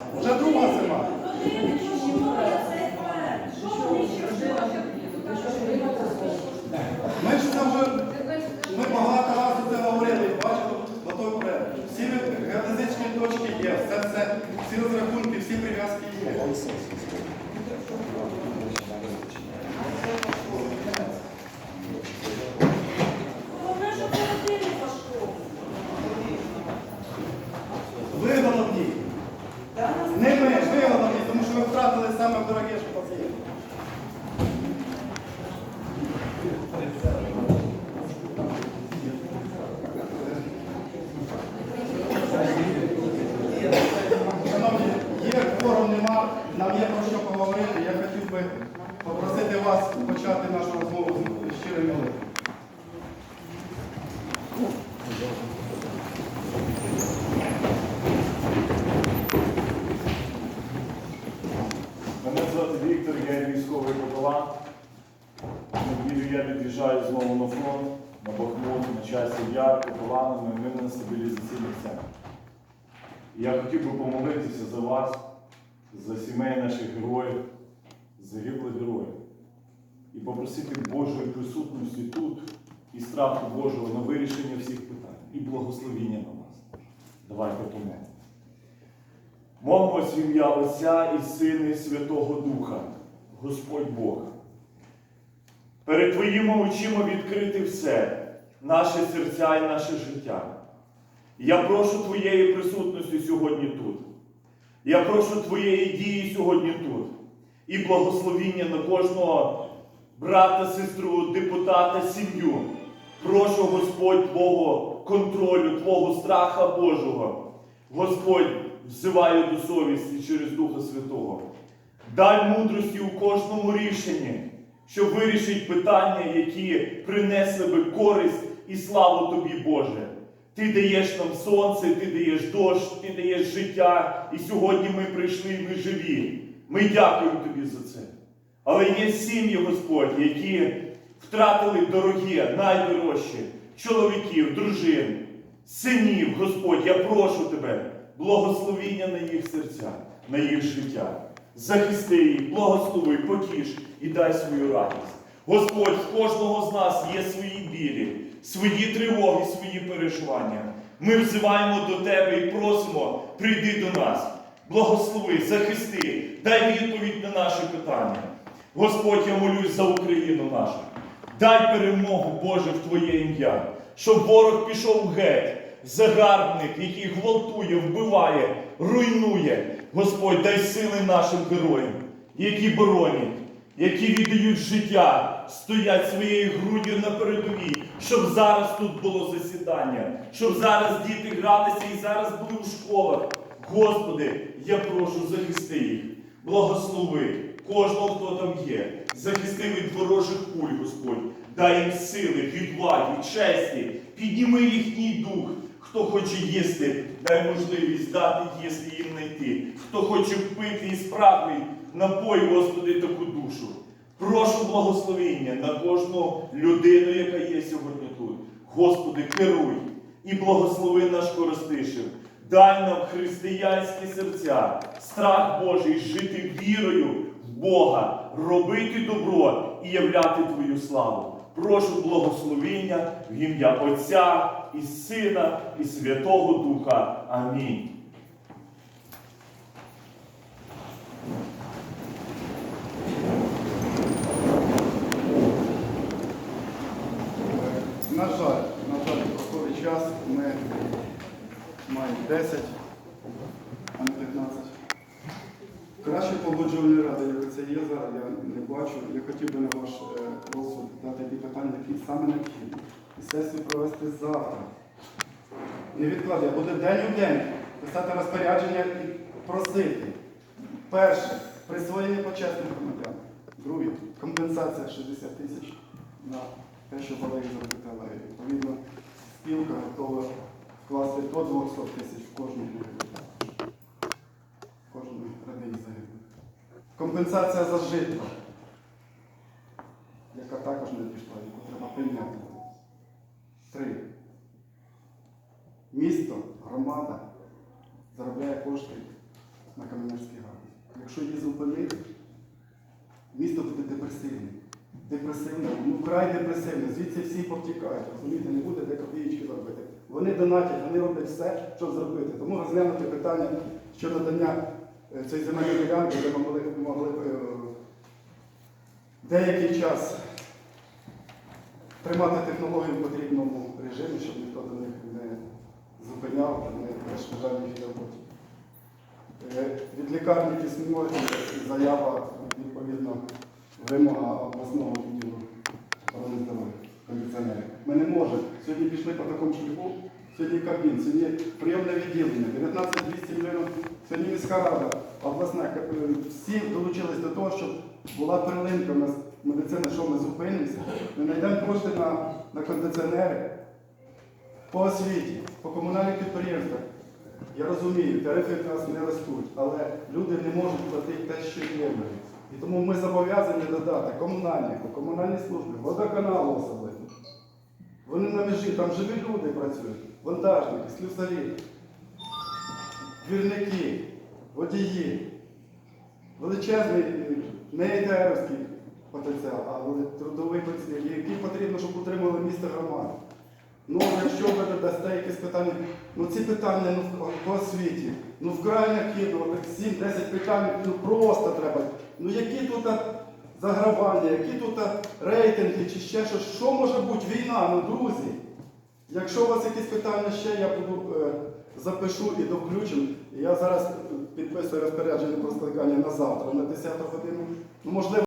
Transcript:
Вже друга зима. Ми ж це вже ми багато разів це говорили, бачили, ото вперед. Всі геодезичні точки є, все, все, всі розрахунки, всі прив'язки є. Ви головні. Не ми, ви головні, тому що ви вас є. Шановні, є форум нема, нам є про що поговорити. Я хотів би попросити вас почати нашу я від'їжджаю знову на фронт, на Бахмут, на часі яр, капеланами, ми на стабілізаційних центрах. Я хотів би помолитися за вас, за сімей наших героїв, загиблих героїв. І попросити Божої присутності тут і страху Божого на вирішення всіх питань і благословіння на вас. Давайте помолимо. Молимось в ім'я Отця і Сина, і Святого Духа, Господь Бог. Перед Твоїми очима відкрити все, наше серця і наше життя. Я прошу Твоєї присутності сьогодні тут. Я прошу Твоєї дії сьогодні тут. І благословіння на кожного брата, сестру, депутата, сім'ю. Прошу Господь Твого контролю, Твого страха Божого. Господь взиваю до совісті через Духа Святого. Дай мудрості у кожному рішенні, що вирішить питання, які принесли би користь і славу тобі, Боже. Ти даєш нам сонце, ти даєш дощ, ти даєш життя. І сьогодні ми прийшли, і ми живі. Ми дякуємо тобі за це. Але є сім'ї, Господь, які втратили дорогі, найдорожчі чоловіків, дружин, синів, Господь, я прошу тебе, благословіння на їх серця, на їх життя. Захисти їх, благослови, потіш і дай свою радість. Господь, в кожного з нас є свої білі, свої тривоги, свої переживання. Ми взиваємо до Тебе і просимо, прийди до нас, благослови, захисти, дай відповідь на наші питання. Господь, я молюсь за Україну нашу. Дай перемогу, Боже, в Твоє ім'я, щоб ворог пішов геть, загарбник, який гвалтує, вбиває, руйнує. Господь, дай сили нашим героям, які боронять, які віддають життя, стоять своєю груддю на передовій, щоб зараз тут було засідання, щоб зараз діти гралися і зараз були у школах. Господи, я прошу захисти їх, благослови кожного, хто там є, захисти від ворожих куль, Господь, дай їм сили, відваги, честі, підніми їхній дух. Хто хоче їсти, дай можливість дати їсти їм знайти. Хто хоче пити і справний напой, Господи, таку душу. Прошу благословення на кожну людину, яка є сьогодні тут. Господи, керуй і благослови наш Коростишев. Дай нам християнські серця, страх Божий, жити вірою в Бога, робити добро і являти Твою славу. Прошу благословення в ім'я Отця і Сина, і Святого Духа. Амінь. На жаль, на жаль, проходить час, ми маємо 10, а не 15. Краще погоджувальної ради, як це є зараз, я не бачу. Я хотів би на ваш е, розсуд дати ті питання, які саме необхідні. Сесію провести завтра. Не відкладай, буде день у день писати розпорядження і просити. Перше, присвоєння почесних громадян. Друге, компенсація 60 тисяч на те, що колеги запитали. Відповідно, спілка готова вкласти до 200 тисяч в кожну в кожну родині загиблих. Компенсація за житло, яка також не пішла, яку треба прийняти. Три. Місто, громада заробляє кошти на якщо її зупинити, місто буде депресивне. Депресивне, ну вкрай депресивне. Звідси всі повтікають. Розумієте, не буде де копієчки зробити. Вони донатять, вони роблять все, щоб зробити. Тому розглянути питання щодо надання е, цієї земельної ділянки, де ми могли, могли е, деякий час тримати технологію в потрібному режимі, щоб ніхто до них не зупиняв, не перешкоджав їхній роботі. Е, Від лікарні письмова заява, відповідно, вимога обласного відділу охорони здоров'я, кондиціонерів. Ми не можемо. Сьогодні пішли по такому шляху, сьогодні Кабмін, сьогодні прийомне відділення, 19 200 мільйонів, сьогодні міська рада, обласна, всі долучились до того, щоб була перлинка у нас медицина, що ми зупинимося, ми знайдемо кошти на, на кондиціонери по освіті, по комунальних підприємствах. Я розумію, тарифи в нас не ростуть, але люди не можуть платити те, що є. І тому ми зобов'язані додати комунальнику, комунальні служби, водоканалу особливо. Вони на межі, там живі люди працюють, вантажники, слюсарі, двірники, водії. Величезний е, не ІТРовський потенціал, а трудовий потенціал, який потрібно, щоб утримували місто громади. Ну, якщо ви додасте якісь питання, ну ці питання ну, по освіті, ну вкрай необхідно, от 7-10 питань, ну просто треба. Ну які тут загравання, які тут рейтинги чи ще щось, що може бути війна, ну друзі? Якщо у вас якісь питання ще, я буду е, запишу і довключу. Я зараз підписую розпорядження про скликання на завтра, на 10 годину. Ну, можливо,